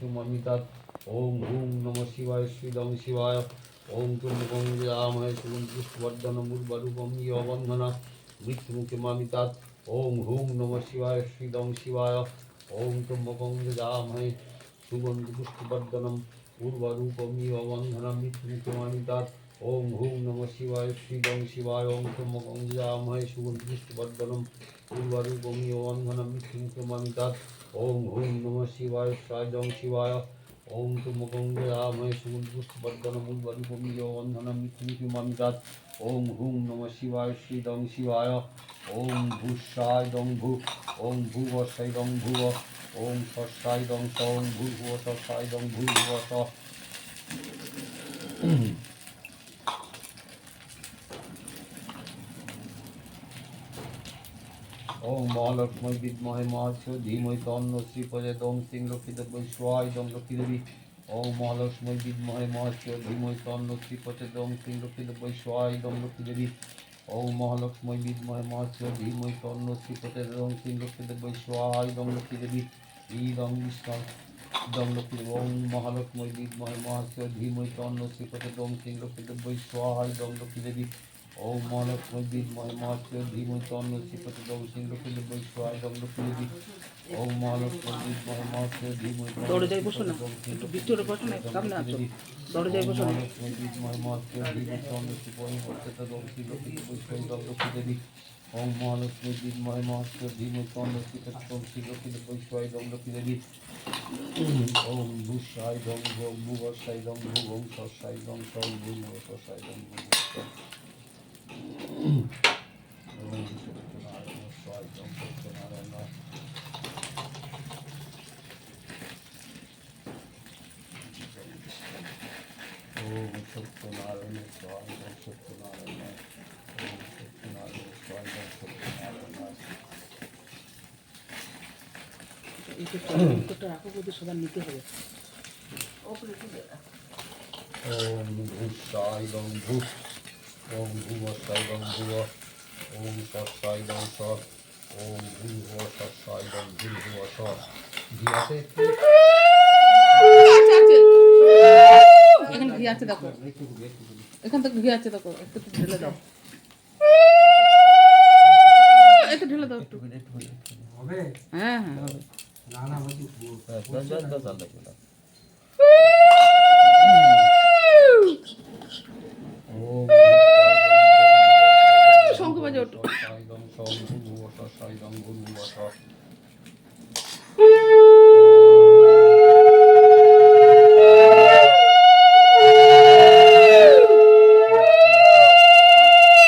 তুমমিতাৎ ওম হুম নম শিবায় শ্রীদং শিবায় ওম তুম রামায় শুভম পুষ্পবর্ধন মুরবরূপম ইয়বন্ধনা মৃত্যুমুখে মামিতাৎ ওম হুম নম শিবায় শ্রীদং শিবায় ওম তুমকং রামায় শুভম পুষ্পবর্ধনম উর্বরূপম ইয়বন্ধনম মৃত্যুমুখে মামিতাৎ ওম হুম নম শিবায় শ্রীদং শিবায় ওম তুমকং রামায় শুভম পুষ্পবর্ধনম উর্বরূপম ইয়বন্ধনম মৃত্যুমুখে মামিতাৎ ওম হুম নম শিবায় শ্রীদং শিবায় ওম তুমকং রামায় শুভম পুষ্পবর্ধনম উর্বরূপম ইয়বন্ধনম মৃত্যুমুখে মামিতাৎ ওম হুম নম শিবায় শ্রীদং শিবায় ওম ভূষায় দং ভূ ওম ভূবসায় দং ভুব ওম সস্যায় দং স ওম ভূর্ভুব সস্যায় দং ভূর্ভুব স ওম মহালক্ষ্মী বিদ্মহে মহাচ্ছ ধীমহি তন্ন শ্রীপদে দং সিং লক্ষিত বৈশ্বায় দং লক্ষ্মী দেবী ওম মহালক্ষ্মী বিদ্মহে মহাচ্ছ ধীমহি তন্ন শ্রীপদে দং সিং লক্ষিত বৈশ্বায় দং লক্ষ্মী দেবী ওম মহালক্ষ্মী বিদ্মহে মহাচ্ছ ধীমহি তন্ন শ্রীপদে দং সিং লক্ষিত বৈশ্বায় দং লক্ষ্মী দেবী ইদং বিষ্ণু দং লক্ষ্মী দেবী ওম মহালক্ষ্মী বিদ্মহে মহাচ্ছ ধীমহি তন্ন শ্রীপদে দং সিং লক্ষিত বৈশ্বায় দং লক্ষ্মী দেবী ওম মহালক্ষ্মী বিদ্মহে মহাচ্ছ ধীমহি তন্ন শ্রীপদে দং সিং লক্ষিত বৈশ্বায় দং লক্ষ্মী দেবী ওম বিদ্মহে মহাচ্ছ ধীমহি তন্ন দরজায় বসো না। একটু ভিতরে বসো না সামনে দং আসো। দেবী। দরজায় বসো না। শ্রীপদে দং সিং লক্ষিত বৈশ্বায় দং লক্ষ্মী দেবী ওম মহালক্ষ্মী বিদ্মহে মহাচ্ছ ধীমহি তন্ন শ্রীপদে দং সিং লক্ষিত বৈশ্বায় দং লক্ষ্মী দেবী ওম ভূষায় দং ভোগ ভূবসায় দং ভূ ওম সস্যায় দং সং ভূ সস্যায় দং ভূ ওম সত্যনারায়ণ স্বায় দং সত্যনারায়ণ ওম সত্যনারায়ণ স্বায় দং সত্যনারায়ণ ওম সত্যনারায়ণ স্বায় দং সত্যনারায়ণ উত্তরটা রাখো বলতে সবার নিতে হবে ওম ভূষায় দং ভূ ওম ভুবসায় দং ভুব ওম সৎসায় দং সৎ ওম ভূর্ভ সৎসায় দং ভূর্ভুব সৎ ঘি আছে আচ্ছা আছে এখানে ঘি আছে দেখো। একটু ঘি, এখান থেকে ঘি আছে দেখো একটু ঢেলে দাও। একটু ঢেলে দাও একটু। হবে? হ্যাঁ হ্যাঁ হবে। না না হ্যাঁ, দাও, দাও,